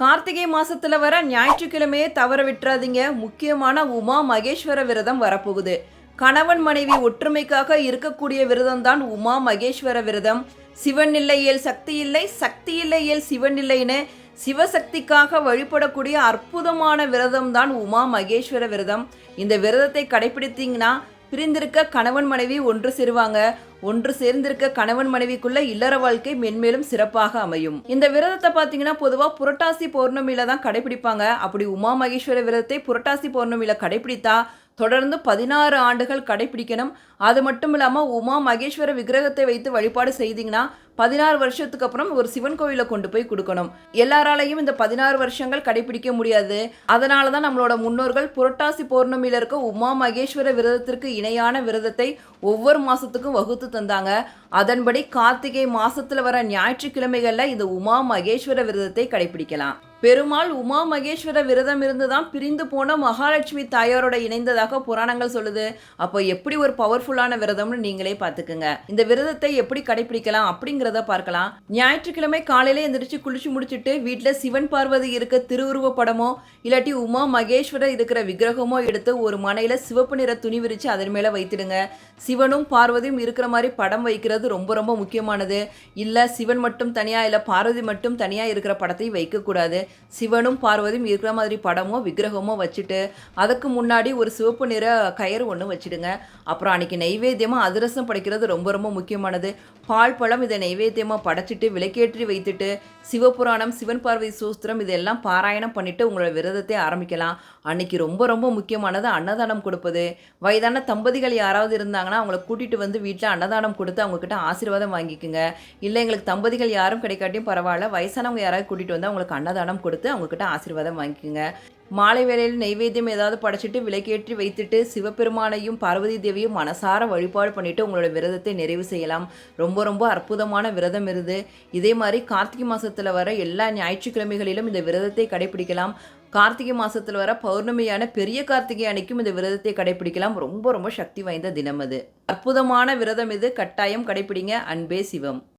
கார்த்திகை மாசத்துல வர ஞாயிற்றுக்கிழமையே தவற விட்டுறாதீங்க. முக்கியமான உமா மகேஸ்வர விரதம் வரப்போகுது. கணவன் மனைவி ஒற்றுமைக்காக இருக்கக்கூடிய விரதம் தான் உமா மகேஸ்வர விரதம். சிவன் இல்லையேல் சக்தி இல்லை சக்தி இல்லையேல் சிவன் இல்லைன்னு சிவசக்திக்காக வழிபடக்கூடிய அற்புதமான விரதம் தான் உமா மகேஸ்வர விரதம். இந்த விரதத்தை கடைபிடித்தீங்கன்னா பிரிந்திருக்க கணவன் மனைவி ஒன்று சேருவாங்க. ஒன்று சேர்ந்திருக்க கணவன் மனைவிக்குள்ள இல்லற வாழ்க்கை மென்மேலும் சிறப்பாக அமையும். இந்த விரதத்தை பார்த்தீங்கன்னா பொதுவாக புரட்டாசி பௌர்ணமியில தான் கடைபிடிப்பாங்க. அப்படி உமா மகேஸ்வர விரதத்தை புரட்டாசி பௌர்ணமியில கடைபிடித்தா தொடர்ந்து பதினாறு ஆண்டுகள் கடைபிடிக்கணும். அது மட்டும் இல்லாமல் உமா மகேஸ்வர விக்கிரகத்தை வைத்து வழிபாடு செய்தீங்கன்னா பதினாறு வருஷத்துக்கு அப்புறம் ஒரு சிவன் கோயிலில் கொண்டு போய் கொடுக்கணும். எல்லாராலையும் இந்த பதினாறு வருஷங்கள் கடைபிடிக்க முடியாது. அதனால தான் நம்மளோட முன்னோர்கள் புரட்டாசி பௌர்ணமியில இருக்க உமா மகேஸ்வர விரதத்திற்கு இணையான விரதத்தை ஒவ்வொரு மாசத்துக்கும் வகுத்து தந்தாங்க. அதன்படி கார்த்திகை மாசத்துல வர ஞாயிற்றுக்கிழமைகள்ல இந்த உமா மகேஸ்வர விரதத்தை கடைபிடிக்கலாம். பெருமாள் உமா மகேஸ்வர விரதம் இருந்து தான் பிரிந்து போன மகாலட்சுமி தாயாரோட இணைந்ததாக புராணங்கள் சொல்லுது. அப்போ எப்படி ஒரு பவர்ஃபுல்லான விரதம்னு நீங்களே பார்த்துக்குங்க. இந்த விரதத்தை எப்படி கடைபிடிக்கலாம் இருக்கிறத பார்க்கலாம். ஞாயிற்றுக்கிழமை காலையில எந்திரிச்சு குளிச்சு முடிச்சுட்டு வீட்டில் சிவன் பார்வதி இருக்க திருவுருவ படமோ இல்லாட்டி உமா மகேஸ்வரர் இருக்கிற விக்கிரகமோ எடுத்து ஒரு மனையில சிவப்பு நிற துணி விரிச்சு அதன் மேல வைத்திடுங்க. சிவனும் பார்வதியும் இருக்கிற மாதிரி படம் வைக்கிறது ரொம்ப ரொம்ப முக்கியமானது. இல்லை சிவன் மட்டும் தனியா இல்லை பார்வதி மட்டும் தனியா இருக்கிற படத்தை வைக்கக்கூடாது. சிவனும் பார்வதியும் இருக்கிற மாதிரி படமோ விக்கிரகமோ வச்சுட்டு அதுக்கு முன்னாடி ஒரு சிவப்பு நிற கயிறு ஒன்று வச்சிடுங்க. அப்புறம் அன்னைக்கு நைவேத்தியமாக அதிரசம் படைக்கிறது ரொம்ப ரொம்ப முக்கியமானது. பால் பழம் இதை நைவேத்தியமாக படைச்சிட்டு விளக்கேற்றி வைத்துட்டு சிவபுராணம் சிவன் பார்வதி சூஸ்திரம் இதெல்லாம் பாராயணம் பண்ணிவிட்டு உங்களோட விரதத்தை ஆரம்பிக்கலாம். அன்னைக்கு ரொம்ப ரொம்ப முக்கியமானது அன்னதானம் கொடுப்பது. வயதான தம்பதிகள் யாராவது இருந்தாங்கன்னா அவங்கள கூட்டிகிட்டு வந்து வீட்டில் அன்னதானம் கொடுத்து அவங்கக்கிட்ட ஆசீர்வாதம் வாங்கிக்குங்க. இல்லை எங்களுக்கு தம்பதிகள் யாரும் கிடைக்காட்டியும் பரவாயில்ல. வயசானவங்க யாராவது கூட்டிகிட்டு வந்து அவங்களுக்கு அன்னதானம் கொடுத்து அவங்கக்கிட்ட ஆசீர்வாதம் வாங்கிக்குங்க. மாலை வேளையில் நைவேத்தியம் ஏதாவது படைச்சிட்டு விளக்கேற்றி வைத்துட்டு சிவபெருமானையும் பார்வதி தேவியும் மனசார வழிபாடு பண்ணிட்டு உங்களோட விரதத்தை நிறைவு செய்யலாம். ரொம்ப ரொம்ப அற்புதமான விரதம் இருது. இதே மாதிரி கார்த்திகை மாசத்துல வர எல்லா ஞாயிற்றுக்கிழமைகளிலும் இந்த விரதத்தை கடைபிடிக்கலாம். கார்த்திகை மாசத்துல வர பௌர்ணமியான பெரிய கார்த்திகை அன்னைக்கும் இந்த விரதத்தை கடைபிடிக்கலாம். ரொம்ப ரொம்ப சக்தி வாய்ந்த தினம் அது. அற்புதமான விரதம் இது. கட்டாயம் கடைபிடிங்க. அன்பே சிவம்.